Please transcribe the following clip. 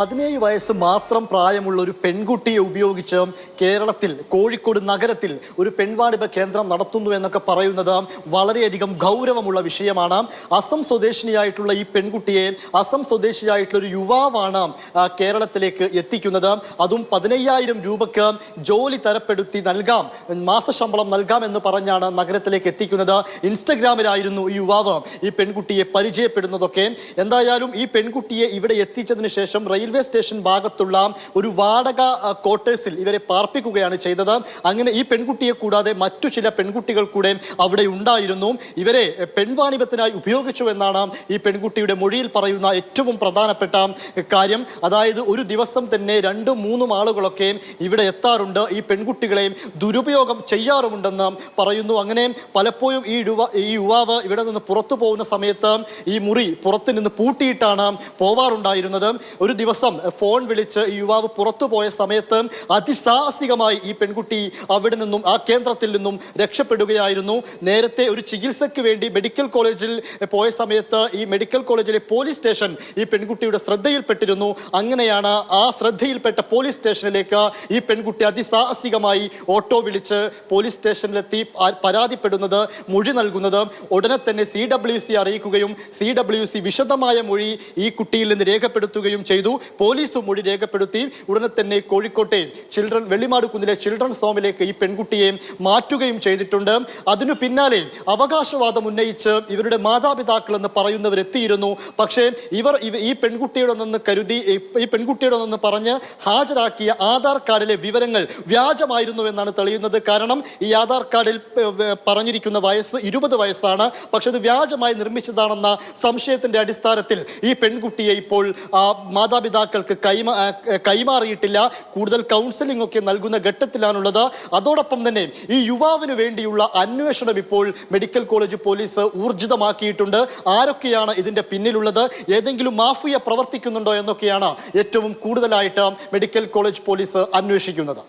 പതിനേഴ് വയസ്സ് മാത്രം പ്രായമുള്ള ഒരു പെൺകുട്ടിയെ ഉപയോഗിച്ച് കേരളത്തിൽ കോഴിക്കോട് നഗരത്തിൽ ഒരു പെൺവാണിഭ കേന്ദ്രം നടത്തുന്നു എന്നൊക്കെ പറയുന്നത് വളരെയധികം ഗൗരവമുള്ള വിഷയമാണ്. അസം സ്വദേശിനിയായിട്ടുള്ള ഈ പെൺകുട്ടിയെ അസം സ്വദേശിയായിട്ടുള്ള ഒരു യുവാവാണ് കേരളത്തിലേക്ക് എത്തിക്കുന്നത്. അതും പതിനയ്യായിരം രൂപയ്ക്ക് ജോലി തരപ്പെടുത്തി നൽകാം മാസശമ്പളം നൽകാം എന്ന് പറഞ്ഞാണ് നഗരത്തിലേക്ക് എത്തിക്കുന്നത്. ഇൻസ്റ്റഗ്രാമിലായിരുന്നു ഈ യുവാവ് ഈ പെൺകുട്ടിയെ പരിചയപ്പെടുന്നതൊക്കെ. എന്തായാലും ഈ പെൺകുട്ടിയെ ഇവിടെ എത്തിച്ചതിന് ശേഷം റെയിൽവേ സ്റ്റേഷൻ ഭാഗത്തുള്ള ഒരു വാടക ക്വാർട്ടേഴ്സിൽ ഇവരെ പാർപ്പിക്കുകയാണ് ചെയ്തത്. അങ്ങനെ ഈ പെൺകുട്ടിയെ കൂടാതെ മറ്റു ചില പെൺകുട്ടികൾ കൂടെ അവിടെ ഉണ്ടായിരുന്നു. ഇവരെ പെൺവാണിപത്തിനായി ഉപയോഗിച്ചു എന്നാണ് ഈ പെൺകുട്ടിയുടെ മൊഴിയിൽ പറയുന്ന ഏറ്റവും പ്രധാനപ്പെട്ട കാര്യം. അതായത് ഒരു ദിവസം തന്നെ രണ്ടും മൂന്നും ആളുകളൊക്കെ ഇവിടെ എത്താറുണ്ട്. ഈ പെൺകുട്ടികളെയും ദുരുപയോഗം ചെയ്യാറുമുണ്ടെന്ന് പറയുന്നു. അങ്ങനെ പലപ്പോഴും ഈ യുവ ഈ യുവാവ് ഇവിടെ നിന്ന് പുറത്തു പോകുന്ന സമയത്ത് ഈ മുറി പുറത്തു നിന്ന് പൂട്ടിയിട്ടാണ് പോവാറുണ്ടായിരുന്നത്. ഒരു ദിവസം ഫോൺ വിളിച്ച് ഈ യുവാവ് പുറത്തു പോയ സമയത്ത് അതിസാഹസികമായി ഈ പെൺകുട്ടി അവിടെ നിന്നും ആ കേന്ദ്രത്തിൽ നിന്നും രക്ഷപ്പെടുകയായിരുന്നു. നേരത്തെ ഒരു ചികിത്സയ്ക്ക് വേണ്ടി മെഡിക്കൽ കോളേജിൽ പോയ സമയത്ത് ഈ മെഡിക്കൽ കോളേജിലെ പോലീസ് സ്റ്റേഷൻ ഈ പെൺകുട്ടിയുടെ ശ്രദ്ധയിൽപ്പെട്ടിരുന്നു. അങ്ങനെയാണ് ആ ശ്രദ്ധയിൽപ്പെട്ട പോലീസ് സ്റ്റേഷനിലേക്ക് ഈ പെൺകുട്ടി അതിസാഹസികമായി ഓട്ടോ വിളിച്ച് പോലീസ് സ്റ്റേഷനിലെത്തി പരാതിപ്പെടുന്നത് മൊഴി നൽകുന്നത്. ഉടനെ തന്നെ സി ഡബ്ല്യു സി അറിയിക്കുകയും സി ഡബ്ല്യു സി വിശദമായ മൊഴി ഈ കുട്ടിയിൽ നിന്ന് രേഖപ്പെടുത്തുകയും ചെയ്തു. പോലീസും മൊഴി രേഖപ്പെടുത്തി ഉടനെ തന്നെ കോഴിക്കോട്ടെ ചിൽഡ്രൻ വെള്ളിമാട് കുന്നിലെ ചിൽഡ്രൻസ് ഹോമിലേക്ക് ഈ പെൺകുട്ടിയെ മാറ്റുകയും ചെയ്തിട്ടുണ്ട്. അതിനു പിന്നാലെ അവകാശവാദം ഉന്നയിച്ച് ഇവരുടെ മാതാപിതാക്കൾ എന്ന് പറയുന്നവരെത്തിയിരുന്നു. പക്ഷേ ഇവർ ഈ പെൺകുട്ടിയുടെ നിന്ന് കരുതി ഈ- പെൺകുട്ടിയുടെ നിന്ന് പറഞ്ഞ് ഹാജരാക്കിയ ആധാർ കാർഡിലെ വിവരങ്ങൾ വ്യാജമായിരുന്നു എന്നാണ് തെളിയുന്നത്. കാരണം ഈ ആധാർ കാർഡിൽ പറഞ്ഞിരിക്കുന്ന വയസ്സ് ഇരുപത് വയസ്സാണ്. പക്ഷെ അത് വ്യാജമായി നിർമ്മിച്ചതാണെന്ന സംശയത്തിന്റെ അടിസ്ഥാനത്തിൽ ഈ പെൺകുട്ടിയെ ഇപ്പോൾ ആ, മാതാപിതാക്കൾക്ക് കൈമാ കൈമാറിയിട്ടില്ല. കൂടുതൽ കൗൺസിലിംഗ് ഒക്കെ നൽകുന്ന ഘട്ടത്തിലാണുള്ളത്. അതോടൊപ്പം തന്നെ ഈ യുവാവിന് വേണ്ടിയുള്ള അന്വേഷണം ഇപ്പോൾ മെഡിക്കൽ കോളേജ് പോലീസ് ഊർജിതമാക്കിയിട്ടുണ്ട്. ആരൊക്കെയാണ് ഇതിന്റെ പിന്നിലുള്ളത്? ഏതെങ്കിലും മാഫിയ പ്രവർത്തിക്കുന്നുണ്ടോ എന്നൊക്കെയാണ് ഏറ്റവും കൂടുതലായിട്ട് മെഡിക്കൽ കോളേജ് പോലീസ് അന്വേഷിക്കുന്നത്.